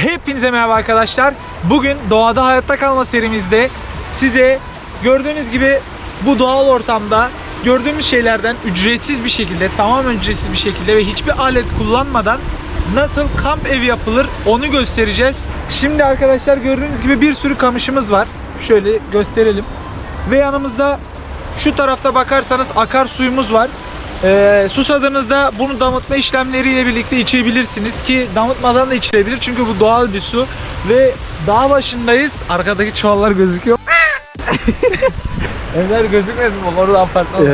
Hepinize merhaba arkadaşlar. Bugün doğada hayatta kalma serimizde size gördüğünüz gibi bu doğal ortamda gördüğümüz şeylerden ücretsiz bir şekilde, tamamen ücretsiz bir şekilde ve hiçbir alet kullanmadan nasıl kamp evi yapılır onu göstereceğiz. Şimdi arkadaşlar gördüğünüz gibi bir sürü kamışımız var. Şöyle gösterelim. Ve yanımızda şu tarafta bakarsanız akarsuyumuz var. Ee, susadığınızda bunu damıtma işlemleriyle birlikte içebilirsiniz ki damıtmadan da içilebilir çünkü bu doğal bir su ve dağ başındayız. Arkadaki çuvallar gözüküyor. Evler gözükmez mi? Orada apartman. var.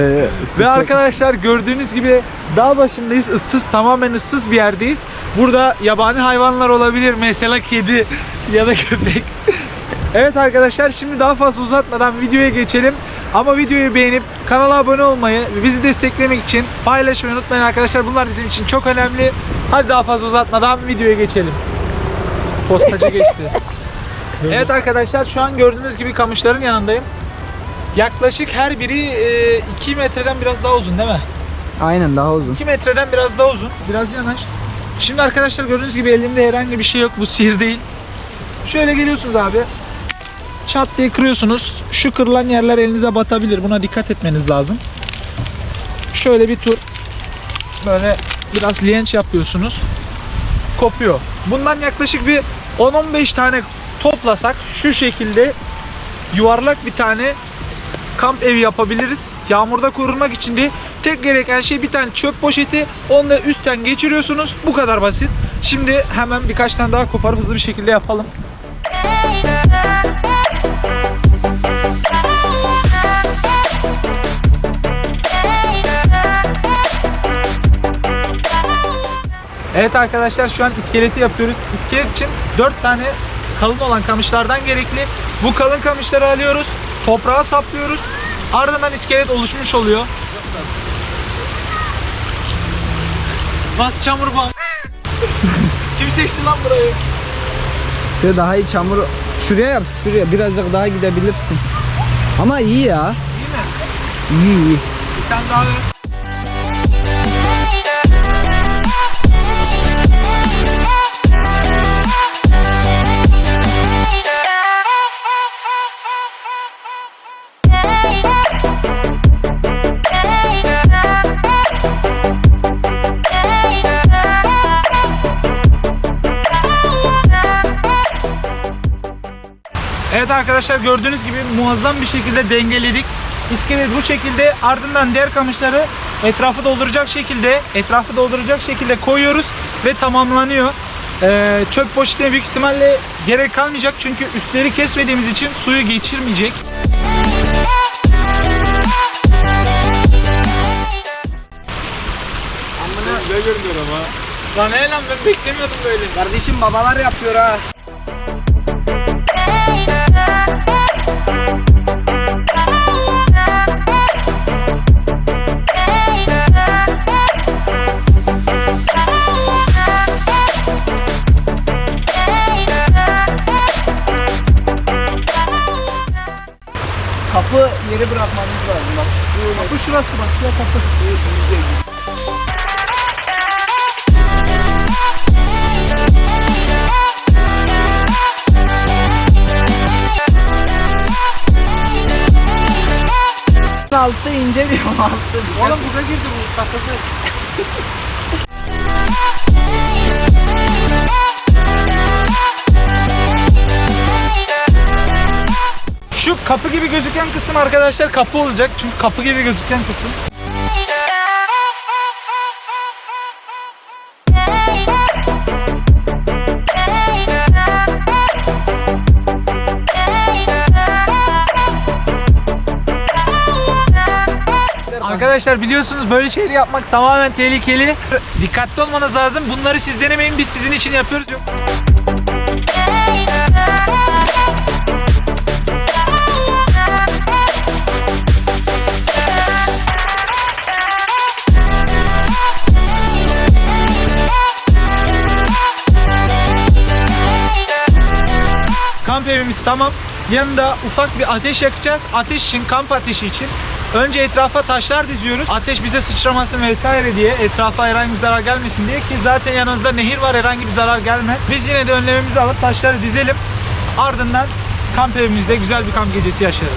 Ve arkadaşlar gördüğünüz gibi dağ başındayız. ıssız tamamen ıssız bir yerdeyiz. Burada yabani hayvanlar olabilir. Mesela kedi ya da köpek. evet arkadaşlar şimdi daha fazla uzatmadan videoya geçelim. Ama videoyu beğenip kanala abone olmayı ve bizi desteklemek için paylaşmayı unutmayın arkadaşlar. Bunlar bizim için çok önemli. Hadi daha fazla uzatmadan videoya geçelim. Postacı geçti. evet arkadaşlar şu an gördüğünüz gibi kamışların yanındayım. Yaklaşık her biri 2 metreden biraz daha uzun değil mi? Aynen daha uzun. 2 metreden biraz daha uzun. Biraz yanaş. Şimdi arkadaşlar gördüğünüz gibi elimde herhangi bir şey yok. Bu sihir değil. Şöyle geliyorsunuz abi. Çat diye kırıyorsunuz. Şu kırılan yerler elinize batabilir. Buna dikkat etmeniz lazım. Şöyle bir tur böyle biraz lienç yapıyorsunuz. Kopuyor. Bundan yaklaşık bir 10-15 tane toplasak şu şekilde yuvarlak bir tane kamp evi yapabiliriz. Yağmurda korunmak için de tek gereken şey bir tane çöp poşeti. Onu da üstten geçiriyorsunuz. Bu kadar basit. Şimdi hemen birkaç tane daha koparıp hızlı bir şekilde yapalım. Evet arkadaşlar şu an iskeleti yapıyoruz. İskelet için 4 tane kalın olan kamışlardan gerekli. Bu kalın kamışları alıyoruz. Toprağa saplıyoruz. Ardından iskelet oluşmuş oluyor. Bas çamur bam. Kim seçti lan burayı? Şöyle daha iyi çamur şuraya yap şuraya birazcık daha gidebilirsin. Ama iyi ya. İyi mi? İyi iyi. Bir tane daha ver. Evet arkadaşlar gördüğünüz gibi muazzam bir şekilde dengeledik. İskelet bu şekilde ardından diğer kamışları etrafı dolduracak şekilde etrafı dolduracak şekilde koyuyoruz ve tamamlanıyor. Ee, çöp poşetine büyük ihtimalle gerek kalmayacak çünkü üstleri kesmediğimiz için suyu geçirmeyecek. Ne görünüyor ama? Lan ne lan ben beklemiyordum böyle. Kardeşim babalar yapıyor ha. Yeri bırakmamız lazım bak. Kapı şurası bak şuraya kapı. Altı ince diyorum altı. Oğlum burada girdi bu takıldı. kapı gibi gözüken kısım arkadaşlar kapı olacak. Çünkü kapı gibi gözüken kısım. Arkadaşlar biliyorsunuz böyle şeyleri yapmak tamamen tehlikeli. Dikkatli olmanız lazım. Bunları siz denemeyin. Biz sizin için yapıyoruz. Kamp evimiz tamam. Yanında ufak bir ateş yakacağız. Ateş için, kamp ateşi için. Önce etrafa taşlar diziyoruz. Ateş bize sıçramasın vesaire diye. Etrafa herhangi bir zarar gelmesin diye. Ki zaten yanımızda nehir var herhangi bir zarar gelmez. Biz yine de önlememizi alıp taşları dizelim. Ardından kamp evimizde güzel bir kamp gecesi yaşarız.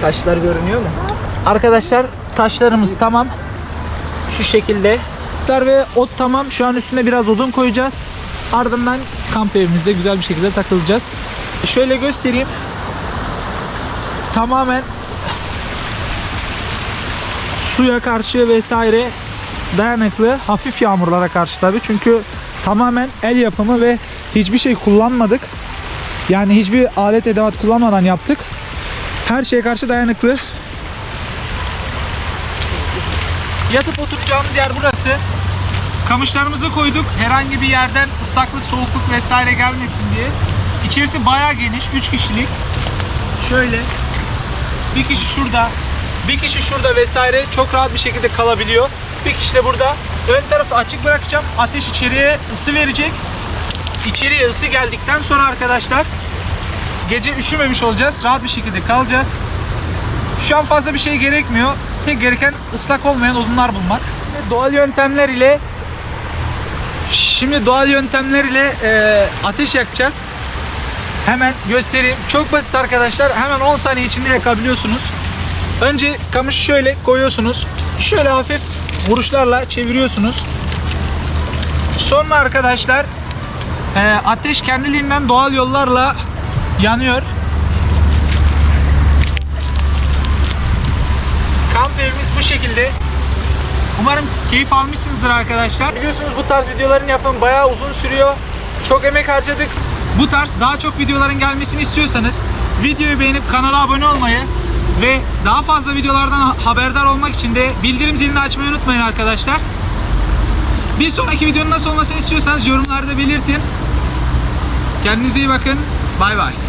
Taşlar görünüyor mu? Arkadaşlar taşlarımız tamam. Şu şekilde. Taşlar ve ot tamam. Şu an üstüne biraz odun koyacağız. Ardından kamp evimizde güzel bir şekilde takılacağız. Şöyle göstereyim. Tamamen suya karşı vesaire dayanıklı hafif yağmurlara karşı tabii. Çünkü tamamen el yapımı ve hiçbir şey kullanmadık. Yani hiçbir alet edevat kullanmadan yaptık. Her şeye karşı dayanıklı. Yatıp oturacağımız yer burası. Kamışlarımızı koyduk. Herhangi bir yerden ıslaklık, soğukluk vesaire gelmesin diye. İçerisi bayağı geniş. 3 kişilik. Şöyle. Bir kişi şurada. Bir kişi şurada vesaire çok rahat bir şekilde kalabiliyor. Bir kişi de burada. Ön tarafı açık bırakacağım. Ateş içeriye ısı verecek. İçeriye ısı geldikten sonra arkadaşlar gece üşümemiş olacağız. Rahat bir şekilde kalacağız. Şu an fazla bir şey gerekmiyor. Tek gereken ıslak olmayan odunlar bulmak. Doğal yöntemler ile Şimdi doğal yöntemler ile e, ateş yakacağız. Hemen göstereyim. Çok basit arkadaşlar. Hemen 10 saniye içinde yakabiliyorsunuz. Önce kamışı şöyle koyuyorsunuz. Şöyle hafif vuruşlarla çeviriyorsunuz. Sonra arkadaşlar e, ateş kendiliğinden doğal yollarla yanıyor. Kamp evimiz bu şekilde. Umarım keyif almışsınızdır arkadaşlar. Biliyorsunuz bu tarz videoların yapımı bayağı uzun sürüyor. Çok emek harcadık. Bu tarz daha çok videoların gelmesini istiyorsanız videoyu beğenip kanala abone olmayı ve daha fazla videolardan haberdar olmak için de bildirim zilini açmayı unutmayın arkadaşlar. Bir sonraki videonun nasıl olmasını istiyorsanız yorumlarda belirtin. Kendinize iyi bakın. Bay bay.